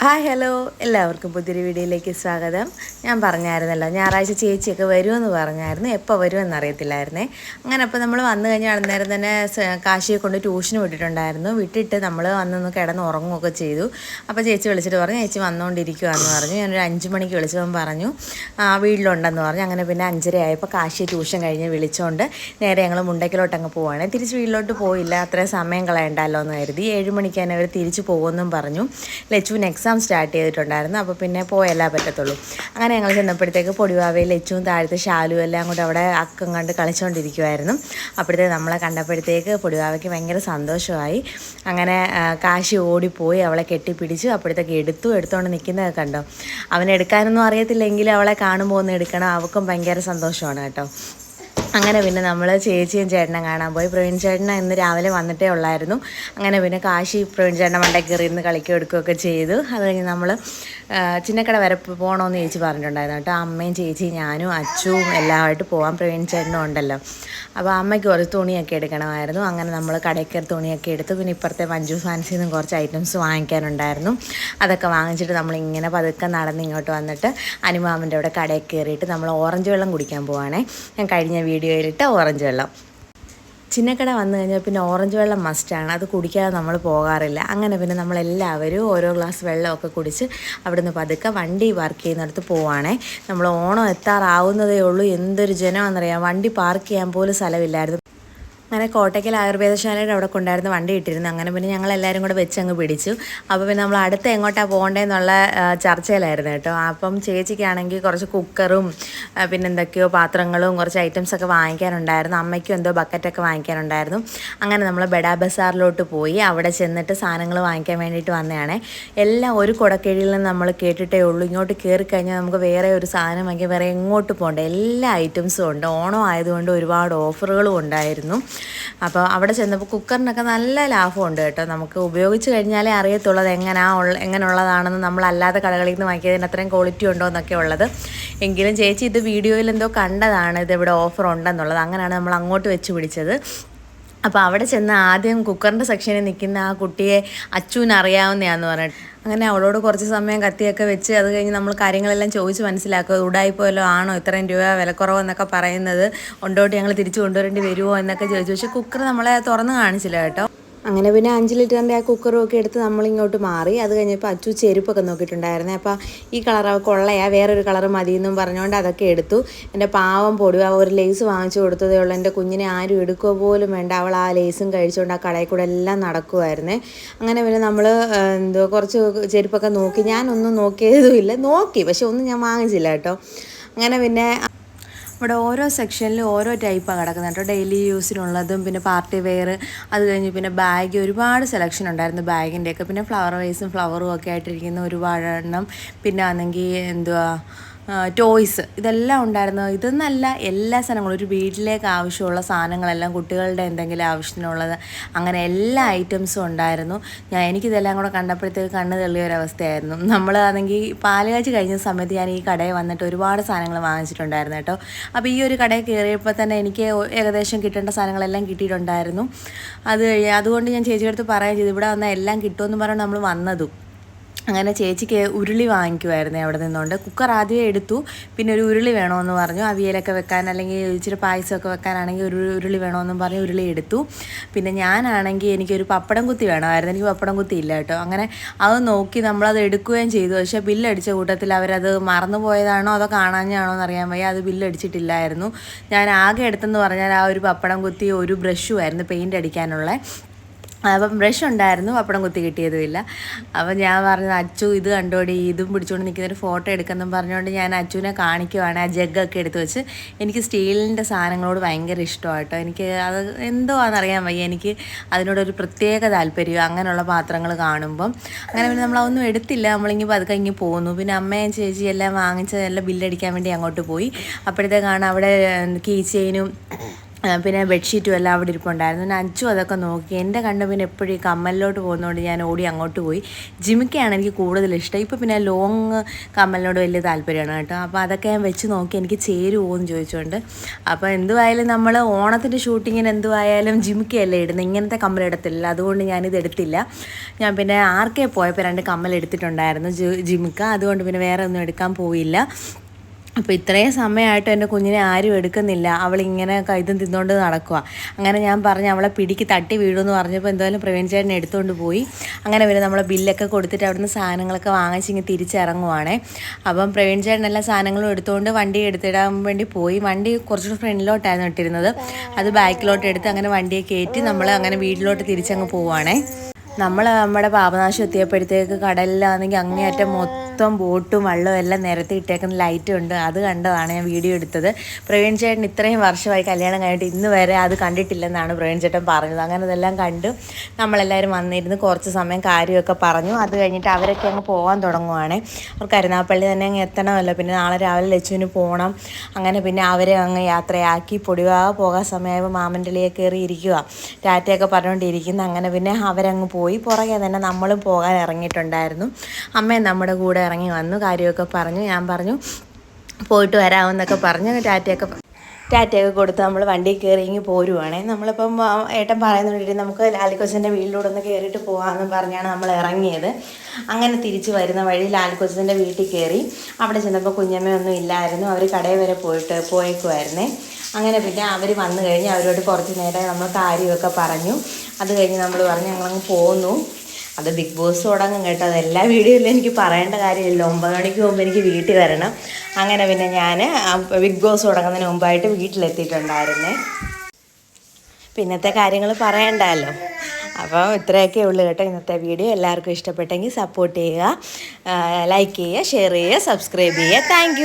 Hi hello. എല്ലാവർക്കും പുതിയൊരു വീഡിയോയിലേക്ക് സ്വാഗതം. ഞാൻ പറഞ്ഞായിരുന്നല്ലോ ഞായറാഴ്ച ചേച്ചിയൊക്കെ വരുമെന്ന് പറഞ്ഞായിരുന്നു. എപ്പോൾ വരുമെന്ന് അറിയത്തില്ലായിരുന്നേ. അങ്ങനെ അപ്പോൾ നമ്മൾ വന്നു കഴിഞ്ഞാൽ അന്നേരം തന്നെ കാശിയെ കൊണ്ട് ട്യൂഷന് വിട്ടിട്ടുണ്ടായിരുന്നു. വിട്ടിട്ട് നമ്മൾ വന്നൊന്ന് കിടന്ന് ഉറങ്ങുകയൊക്കെ ചെയ്തു. അപ്പോൾ ചേച്ചി വിളിച്ചിട്ട് പറഞ്ഞു ചേച്ചി വന്നുകൊണ്ടിരിക്കുകയെന്ന് പറഞ്ഞു. ഞാനൊരു അഞ്ച് മണിക്ക് വിളിച്ചപ്പോൾ പറഞ്ഞു "ആ, വീട്ടിലുണ്ടെന്ന് പറഞ്ഞു. അങ്ങനെ പിന്നെ അഞ്ചര ആയപ്പോൾ കാശിയെ ട്യൂഷൻ കഴിഞ്ഞ് വിളിച്ചുകൊണ്ട് നേരെ ഞങ്ങൾ മുണ്ടയ്ക്കിലോട്ട് അങ്ങ് പോവുകയാണ് തിരിച്ച് വീട്ടിലോട്ട് പോയില്ല അത്രയും സമയം കളയണ്ടല്ലോ എന്ന് കരുതി. ഏഴ് മണിക്ക് തന്നെ അവർ തിരിച്ച് പോകുമെന്നും പറഞ്ഞു. ലച്ചുവിന് എക്സാം സ്റ്റാർട്ട് ചെയ്തിട്ടുണ്ടായിരുന്നു. അപ്പോൾ പിന്നെ പോയല്ലേ പറ്റത്തുള്ളൂ. അങ്ങനെ ഞങ്ങൾ ചെന്നപ്പോഴത്തേക്ക് പൊടിവാവയിൽ എച്ചും താഴത്തെ ഷാലു എല്ലാം കൂടെ അവിടെ അക്കം കണ്ട് കളിച്ചുകൊണ്ടിരിക്കുമായിരുന്നു അപ്പോഴത്തേക്ക് നമ്മളെ കണ്ടപ്പോഴത്തേക്ക് പൊടിവാവയ്ക്ക് ഭയങ്കര സന്തോഷമായി. അങ്ങനെ കാശി ഓടിപ്പോയി അവളെ കെട്ടിപ്പിടിച്ചു. അപ്പോഴത്തേക്ക് എടുത്തു എടുത്തുകൊണ്ട് നിൽക്കുന്നത് കണ്ടോ? അവനെടുക്കാനൊന്നും അറിയത്തില്ലെങ്കിൽ അവളെ കാണുമ്പോൾ ഒന്ന് എടുക്കണം. അവൾക്കും ഭയങ്കര സന്തോഷമാണ് കേട്ടോ. അങ്ങനെ പിന്നെ നമ്മൾ ചേച്ചിയും ചേട്ടനും കാണാൻ പോയി. പ്രവീൺ ചേട്ടനെ ഇന്ന് രാവിലെ വന്നിട്ടേ ഉള്ളായിരുന്നു. അങ്ങനെ പിന്നെ കാശി പ്രവീൺ ചേട്ടൻ മണ്ടേ കയറി ഇരുന്ന് കളിക്കുക എടുക്കുകയൊക്കെ ചെയ്തു. അത് കഴിഞ്ഞ് നമ്മൾ ചിന്നക്കട വരെ പോകണമെന്ന് ചേച്ചി പറഞ്ഞിട്ടുണ്ടായിരുന്നു കേട്ടോ. അമ്മയും ചേച്ചിയും ഞാനും അച്ചുവും എല്ലാമായിട്ട് പോകാൻ പ്രവീൺ ചേട്ടനും ഉണ്ടല്ലോ. അപ്പോൾ അമ്മയ്ക്ക് കുറച്ച് തുണിയൊക്കെ എടുക്കണമായിരുന്നു. അങ്ങനെ നമ്മൾ കടയിൽ കയറി തുണിയൊക്കെ എടുത്ത്. പിന്നെ ഇപ്പുറത്തെ മഞ്ജു ഫാൻസിൽ നിന്നും കുറച്ച് ഐറ്റംസ് വാങ്ങിക്കാനുണ്ടായിരുന്നു. അതൊക്കെ വാങ്ങിച്ചിട്ട് നമ്മൾ ഇങ്ങനെ പതുക്കെ നടന്ന് ഇങ്ങോട്ട് വന്നിട്ട് അനുമാമന്റെ അവിടെ കടയിൽ കയറിയിട്ട് നമ്മൾ ഓറഞ്ച് വെള്ളം കുടിക്കാൻ പോവാണേ. ഞാൻ കഴിഞ്ഞ വീഡിയോയിലിട്ട ഓറഞ്ച് വെള്ളം. ചിന്നക്കട വന്നു കഴിഞ്ഞാൽ പിന്നെ ഓറഞ്ച് വെള്ളം മസ്റ്റാണ് അത് കുടിക്കാതെ നമ്മൾ പോകാറില്ല. അങ്ങനെ പിന്നെ നമ്മളെല്ലാവരും ഓരോ ഗ്ലാസ് വെള്ളമൊക്കെ കുടിച്ച് അവിടുന്ന് പതുക്കെ വണ്ടി പാർക്ക് ചെയ്യുന്നിടത്ത് പോവാണേ. നമ്മൾ ഓണം എത്താറാവുന്നതേ ഉള്ളൂ. എന്തൊരു ജനമാണെന്നറിയാം. വണ്ടി പാർക്ക് ചെയ്യാൻ പോലും സ്ഥലമില്ലായിരുന്നു. അങ്ങനെ കോട്ടയ്ക്കൽ ആയുർവേദശാലയുടെ അവിടെ കൊണ്ടായിരുന്നു വണ്ടി ഇട്ടിരുന്നു അങ്ങനെ പിന്നെ ഞങ്ങൾ എല്ലാവരും കൂടെ വെച്ച് അങ്ങ് പിടിച്ചു. അപ്പോൾ പിന്നെ നമ്മൾ അടുത്ത് എങ്ങോട്ടാണ് പോകേണ്ടതെന്നുള്ള ചർച്ചയിലായിരുന്നു കേട്ടോ. അപ്പം ചേച്ചിക്കാണെങ്കിൽ കുറച്ച് കുക്കറും പിന്നെ എന്തൊക്കെയോ പാത്രങ്ങളും കുറച്ച് ഐറ്റംസ് ഒക്കെ വാങ്ങിക്കാനുണ്ടായിരുന്നു. അമ്മയ്ക്കും എന്തോ ബക്കറ്റൊക്കെ വാങ്ങിക്കാനുണ്ടായിരുന്നു. അങ്ങനെ നമ്മൾ ബെഡാ ബസാറിലോട്ട് പോയി. അവിടെ ചെന്നിട്ട് സാധനങ്ങൾ വാങ്ങിക്കാൻ വേണ്ടിയിട്ട് വന്നതാണ്. എല്ലാം ഒരു കുടക്കീഴിൽ നിന്ന് നമ്മൾ കേട്ടിട്ടേ ഉള്ളൂ. ഇങ്ങോട്ട് കയറി കഴിഞ്ഞാൽ നമുക്ക് വേറെ ഒരു സാധനം വാങ്ങിക്കാൻ വേറെ എങ്ങോട്ട് പോകണ്ട? എല്ലാ ഐറ്റംസും ഉണ്ട്. ഓണം ആയതുകൊണ്ട് ഒരുപാട് ഓഫറുകളും ഉണ്ടായിരുന്നു. അപ്പോൾ അവിടെ ചെന്നപ്പോൾ കുക്കറിനൊക്കെ നല്ല ലാഭമുണ്ട് കേട്ടോ. നമുക്ക് ഉപയോഗിച്ച് കഴിഞ്ഞാലേ അറിയത്തുള്ളൂ അത് എങ്ങനെയാ ഉള്ള എങ്ങനെയുള്ളതാണെന്ന് നമ്മളല്ലാതെ കടകളിൽ നിന്ന് വാങ്ങിയതിന് അത്രയും ക്വാളിറ്റി ഉണ്ടോ എന്നൊക്കെ ഉള്ളത്. എങ്കിലും ചേച്ചി ഇത് വീഡിയോയിൽ എന്തോ കണ്ടതാണ്. ഇത് ഇവിടെ ഓഫർ ഉണ്ടെന്നുള്ളത്. അങ്ങനെയാണ് നമ്മൾ അങ്ങോട്ട് വെച്ച് പിടിച്ചത്. അപ്പോൾ അവിടെ ചെന്ന് ആദ്യം കുക്കറിന്റെ സെക്ഷനിൽ നിൽക്കുന്ന ആ കുട്ടിയെ അച്ചുവിന് അറിയാവുന്നതാന്ന് പറഞ്ഞിട്ട്. അങ്ങനെ അവളോട് കുറച്ച് സമയം കത്തിയൊക്കെ വെച്ച് അത് കഴിഞ്ഞ് നമ്മൾ കാര്യങ്ങളെല്ലാം ചോദിച്ച് മനസ്സിലാക്കുക. ഉടായിപ്പോയല്ലോ ആണോ ഇത്രയും രൂപ വിലക്കുറവെന്നൊക്കെ പറയുന്നത്. ഉണ്ടോട്ട് ഞങ്ങൾ തിരിച്ചു കൊണ്ടുവരേണ്ടി വരുമോ എന്നൊക്കെ ചോദിച്ചു. പക്ഷേ കുക്കർ നമ്മളെ തുറന്ന് കാണിച്ചില്ല കേട്ടോ. അങ്ങനെ പിന്നെ അഞ്ച് ലിറ്ററിന്റെ ആ കുക്കറും ഒക്കെ എടുത്ത് നമ്മളിങ്ങോട്ട് മാറി. അത് കഴിഞ്ഞപ്പോൾ അച്ചു ചെരുപ്പൊക്കെ നോക്കിയിട്ടുണ്ടായിരുന്നേ. അപ്പോൾ ഈ കളർ കൊള്ളയാ. വേറൊരു കളർ മതി എന്നും പറഞ്ഞുകൊണ്ട് അതൊക്കെ എടുത്തു. എന്റെ പാവം പൊടി ആ ഒരു ലേസ് വാങ്ങിച്ചു കൊടുത്തതേ ഉള്ളൂ. എന്റെ കുഞ്ഞിനെ ആരും എടുക്കുക പോലും വേണ്ട. അവൾ ആ ലേസും കഴിച്ചുകൊണ്ട് ആ കടയിൽ കൂടെ എല്ലാം നടക്കുമായിരുന്നേ അങ്ങനെ പിന്നെ നമ്മൾ എന്തോ കുറച്ച് ചെരുപ്പൊക്കെ നോക്കി. ഞാനൊന്നും നോക്കിയതുമില്ല നോക്കി പക്ഷെ ഒന്നും ഞാൻ വാങ്ങിച്ചില്ല കേട്ടോ. അങ്ങനെ പിന്നെ ഇവിടെ ഓരോ സെക്ഷനിലും ഓരോ ടൈപ്പാണ് കിടക്കുന്നത് കേട്ടോ. ഡെയിലി യൂസിനുള്ളതും പിന്നെ പാർട്ടി വെയർ അത് കഴിഞ്ഞ് പിന്നെ ബാഗ് ഒരുപാട് സെലക്ഷൻ ഉണ്ടായിരുന്നു ബാഗിന്റെയൊക്കെ. പിന്നെ ഫ്ലവർ വൈസും ഫ്ലവറും ഒക്കെ ആയിട്ടിരിക്കുന്ന ഒരുപാട് എണ്ണം പിന്നെ ആണെങ്കിൽ എന്തുവാ ടോയ്സ് ഇതെല്ലാം ഉണ്ടായിരുന്നു. ഇതെന്നല്ല എല്ലാ സാധനങ്ങളും ഒരു വീട്ടിലേക്ക് ആവശ്യമുള്ള സാധനങ്ങളെല്ലാം കുട്ടികളുടെ എന്തെങ്കിലും ആവശ്യത്തിനുള്ളത് അങ്ങനെ എല്ലാ ഐറ്റംസും ഉണ്ടായിരുന്നു. ഞാൻ എനിക്കിതെല്ലാം കൂടെ കണ്ടപ്പോഴത്തേക്ക് കണ്ണ് തള്ളിയ ഒരവസ്ഥയായിരുന്നു. നമ്മൾ ആണെങ്കിൽ പാലുകാച്ചി കഴിഞ്ഞ സമയത്ത് ഞാൻ ഈ കടയിൽ വന്നിട്ട് ഒരുപാട് സാധനങ്ങൾ വാങ്ങിച്ചിട്ടുണ്ടായിരുന്നു കേട്ടോ. അപ്പോൾ ഈ ഒരു കടയിൽ കയറിയപ്പോൾ തന്നെ എനിക്ക് ഏകദേശം കിട്ടേണ്ട സാധനങ്ങളെല്ലാം കിട്ടിയിട്ടുണ്ടായിരുന്നു. അത് അതുകൊണ്ട് ഞാൻ ചേച്ചിയുടെ അടുത്ത് പറയുകയും ചെയ്തു ഇവിടെ വന്നാൽ എല്ലാം കിട്ടുമെന്ന് പറഞ്ഞാൽ നമ്മൾ വന്നതും. അങ്ങനെ ചേച്ചിക്ക് ഉരുളി വാങ്ങിക്കുമായിരുന്നേ അവിടെ നിന്നുകൊണ്ട്. കുക്കർ ആദ്യമേ എടുത്തു. പിന്നെ ഒരു ഉരുളി വേണമെന്ന് പറഞ്ഞു. അവിയലൊക്കെ വെക്കാൻ അല്ലെങ്കിൽ ഇച്ചിരി പായസമൊക്കെ വെക്കാനാണെങ്കിൽ ഒരു ഉരുളി വേണമെന്നും പറഞ്ഞ് ഉരുളി എടുത്തു. പിന്നെ ഞാനാണെങ്കിൽ എനിക്കൊരു പപ്പടം കുത്തി വേണമായിരുന്നു. എനിക്ക് പപ്പടം കുത്തി ഇല്ല കേട്ടോ. അങ്ങനെ അത് നോക്കി നമ്മളത് എടുക്കുകയും ചെയ്തു. പക്ഷേ ബില്ലടിച്ച കൂട്ടത്തിൽ അവരത് മറന്നു പോയതാണോ അതോ കാണാഞ്ഞാണോ എന്ന് അറിയാൻ വയ്യ. അത് ബില്ലടിച്ചിട്ടില്ലായിരുന്നു. ഞാൻ ആകെ എടുത്തെന്ന് പറഞ്ഞാൽ ആ ഒരു പപ്പടം കുത്തി ഒരു ബ്രഷുമായിരുന്നു പെയിന്റ് അടിക്കാനുള്ള. അപ്പം ബ്രഷ് ഉണ്ടായിരുന്നു പപ്പടം കുത്തി കിട്ടിയതുമില്ല അപ്പം ഞാൻ പറഞ്ഞു അച്ചു ഇത് കണ്ടോടി ഇതും പിടിച്ചുകൊണ്ട് നിൽക്കുന്ന ഒരു ഫോട്ടോ എടുക്കെന്നും പറഞ്ഞുകൊണ്ട് ഞാൻ അച്ചുവിനെ കാണിക്കുവാണ്. ആ ജഗ്ഗൊക്കെ എടുത്ത് വെച്ച് എനിക്ക് സ്റ്റീലിന്റെ സാധനങ്ങളോട് ഭയങ്കര ഇഷ്ടമായിട്ടോ എനിക്ക് അത് എന്തോ ആണെന്നറിയാൻ വയ്യ. എനിക്ക് അതിനോടൊരു പ്രത്യേക താല്പര്യം അങ്ങനെയുള്ള പാത്രങ്ങൾ കാണുമ്പം. അങ്ങനെ പിന്നെ നമ്മളതൊന്നും എടുത്തില്ല. നമ്മളിങ്ങനെ പതുക്കെ ഇങ്ങനെ പോന്നു. പിന്നെ അമ്മയും ചേച്ചി എല്ലാം വാങ്ങിച്ച് എല്ലാം ബില്ലടിക്കാൻ വേണ്ടി അങ്ങോട്ട് പോയി. അപ്പോഴത്തേക്കാണ് അവിടെ കീ ചെയിനും പിന്നെ ബെഡ്ഷീറ്റും എല്ലാം അവിടെ ഇരിപ്പുണ്ടായിരുന്നു. പിന്നെ അഞ്ചും അതൊക്കെ നോക്കി. എന്റെ കണ്ണ് പിന്നെ എപ്പോഴും ഈ കമ്മലിലോട്ട് പോകുന്നതുകൊണ്ട് ഞാൻ ഓടി അങ്ങോട്ട് പോയി. ജിമിക്കയാണ് എനിക്ക് കൂടുതൽ ഇഷ്ടം. ഇപ്പോൾ പിന്നെ ലോങ് കമ്മലിനോട് വലിയ താല്പര്യമാണ് കേട്ടോ. അപ്പോൾ അതൊക്കെ ഞാൻ വെച്ച് നോക്കി എനിക്ക് ചേരുമോ എന്ന് ചോദിച്ചുകൊണ്ട് അപ്പോൾ എന്തുവായാലും നമ്മൾ ഓണത്തിന്റെ ഷൂട്ടിങ്ങിന് എന്തുവായാലും ജിമിക്കയല്ലേ ഇടുന്നത് ഇങ്ങനത്തെ കമ്മൽ എടുത്തില്ല അതുകൊണ്ട് ഞാനിത് എടുത്തില്ല. ഞാൻ പിന്നെ ആർക്കെ പോയപ്പോൾ രണ്ട് കമ്മൽ എടുത്തിട്ടുണ്ടായിരുന്നു ജിമിക്ക. അതുകൊണ്ട് പിന്നെ വേറെ ഒന്നും എടുക്കാൻ പോയില്ല. അപ്പോൾ ഇത്രയും സമയമായിട്ട് എന്റെ കുഞ്ഞിനെ ആരും എടുക്കുന്നില്ല. അവളിങ്ങനെ ഇതും തിന്നുകൊണ്ട് നടക്കുക അങ്ങനെ ഞാൻ പറഞ്ഞ് അവളെ പിടിക്ക് തട്ടി വീഴുമെന്ന് പറഞ്ഞപ്പോൾ എന്തായാലും പ്രവീൺ ചേട്ടൻ എടുത്തുകൊണ്ട് പോയി. അങ്ങനെ പിന്നെ നമ്മളെ ബില്ലൊക്കെ കൊടുത്തിട്ട് അവിടുന്ന് സാധനങ്ങളൊക്കെ വാങ്ങിച്ച് ഇങ്ങനെ തിരിച്ചിറങ്ങുവാണേ. അപ്പം പ്രവീൺ ചേട്ടൻ എല്ലാ സാധനങ്ങളും എടുത്തുകൊണ്ട് വണ്ടി എടുത്തിടാൻ വേണ്ടി പോയി. വണ്ടി കുറച്ചുകൂടി ഫ്രണ്ടിലോട്ടായിരുന്നു ഇട്ടിരുന്നത്. അത് ബാക്കിലോട്ട് എടുത്ത് അങ്ങനെ വണ്ടിയെ കയറ്റി നമ്മൾ അങ്ങനെ വീട്ടിലോട്ട് തിരിച്ചങ്ങ് പോവുകയാണേ നമ്മൾ നമ്മുടെ പാപനാശം എത്തിയപ്പോഴത്തേക്ക് കടലിലാണെങ്കിൽ അങ്ങേയറ്റം മൊത്തം ബോട്ടും വള്ളവും എല്ലാം നിരത്തി ഇട്ടേക്കുന്ന ലൈറ്റും ഉണ്ട്. അത് കണ്ടതാണ് ഞാൻ വീഡിയോ എടുത്തത്. പ്രവീൺ ചേട്ടൻ ഇത്രയും വർഷമായി കല്യാണം കഴിഞ്ഞിട്ട് ഇന്ന് വരെ അത് കണ്ടിട്ടില്ലെന്നാണ് പ്രവീൺ ചേട്ടൻ പറഞ്ഞത്. അങ്ങനെ ഇതെല്ലാം കണ്ട്. നമ്മളെല്ലാവരും വന്നിരുന്ന് കുറച്ച് സമയം കാര്യമൊക്കെ പറഞ്ഞു. അത് കഴിഞ്ഞിട്ട് അവരൊക്കെ അങ്ങ് പോകാൻ തുടങ്ങുവാണ്. അവർ കരുനാപ്പള്ളി തന്നെ അങ്ങ് എത്തണമല്ലോ. പിന്നെ നാളെ രാവിലെ ലച്ചുവിന് പോകണം അങ്ങനെ പിന്നെ അവരെ അങ്ങ് യാത്രയാക്കി പൊടിവാ പോകാൻ സമയമായപ്പോൾ മാമന്റെളിയെ കയറി ഇരിക്കുക ടാറ്റയൊക്കെ പറഞ്ഞുകൊണ്ടിരിക്കുന്നു. അങ്ങനെ പിന്നെ അവരങ്ങ് പോയി. പുറകെ തന്നെ നമ്മളും പോകാൻ ഇറങ്ങിയിട്ടുണ്ടായിരുന്നു. അമ്മയും നമ്മുടെ കൂടെ ഇറങ്ങി വന്നു കാര്യമൊക്കെ പറഞ്ഞു. ഞാൻ പറഞ്ഞു പോയിട്ട് വരാമെന്നൊക്കെ പറഞ്ഞു. ടാറ്റയൊക്കെ ടാറ്റയൊക്കെ കൊടുത്ത് നമ്മൾ വണ്ടി കയറി ഇങ്ങ് പോരുവാണേ. നമ്മളിപ്പം ഏട്ടൻ പറയുന്നുണ്ട് നമുക്ക് ലാലിക്കൊച്ചന്റെ വീട്ടിലൂടെ ഒന്ന് കയറിയിട്ട് പോകാമെന്ന് പറഞ്ഞാണ് നമ്മൾ ഇറങ്ങിയത്. അങ്ങനെ തിരിച്ച് വരുന്ന വഴി ലാലിക്കൊച്ചന്റെ വീട്ടിൽ കയറി അവിടെ ചെന്നപ്പോൾ കുഞ്ഞമ്മയൊന്നും ഇല്ലായിരുന്നു. അവർ കടയിൽ വരെ പോയിട്ട് പോയേക്കുമായിരുന്നേ അങ്ങനെ പിന്നെ അവർ വന്നു കഴിഞ്ഞ് അവരോട് കുറച്ച് നേരം നമ്മൾ കാര്യമൊക്കെ പറഞ്ഞു. അത് കഴിഞ്ഞ് നമ്മൾ പറഞ്ഞു ഞങ്ങളങ്ങ് പോന്നു. അത് ബിഗ് ബോസ് തുടങ്ങും കേട്ടോ. അത് എല്ലാ വീഡിയോയിലും എനിക്ക് പറയേണ്ട കാര്യമില്ല. ഒമ്പത് മണിക്ക് മുമ്പ് എനിക്ക് വീട്ടിൽ വരണം. അങ്ങനെ പിന്നെ ഞാൻ ബിഗ് ബോസ് തുടങ്ങുന്നതിന് മുമ്പായിട്ട് വീട്ടിലെത്തിയിട്ടുണ്ടായിരുന്നേ. പിന്നത്തെ കാര്യങ്ങൾ പറയണ്ടല്ലോ. അപ്പം ഇത്രയൊക്കെ ഉള്ളു കേട്ടോ ഇന്നത്തെ വീഡിയോ. എല്ലാവർക്കും ഇഷ്ടപ്പെട്ടെങ്കിൽ സപ്പോർട്ട് ചെയ്യുക ലൈക്ക് ചെയ്യുക ഷെയർ ചെയ്യുക സബ്സ്ക്രൈബ് ചെയ്യുക. താങ്ക്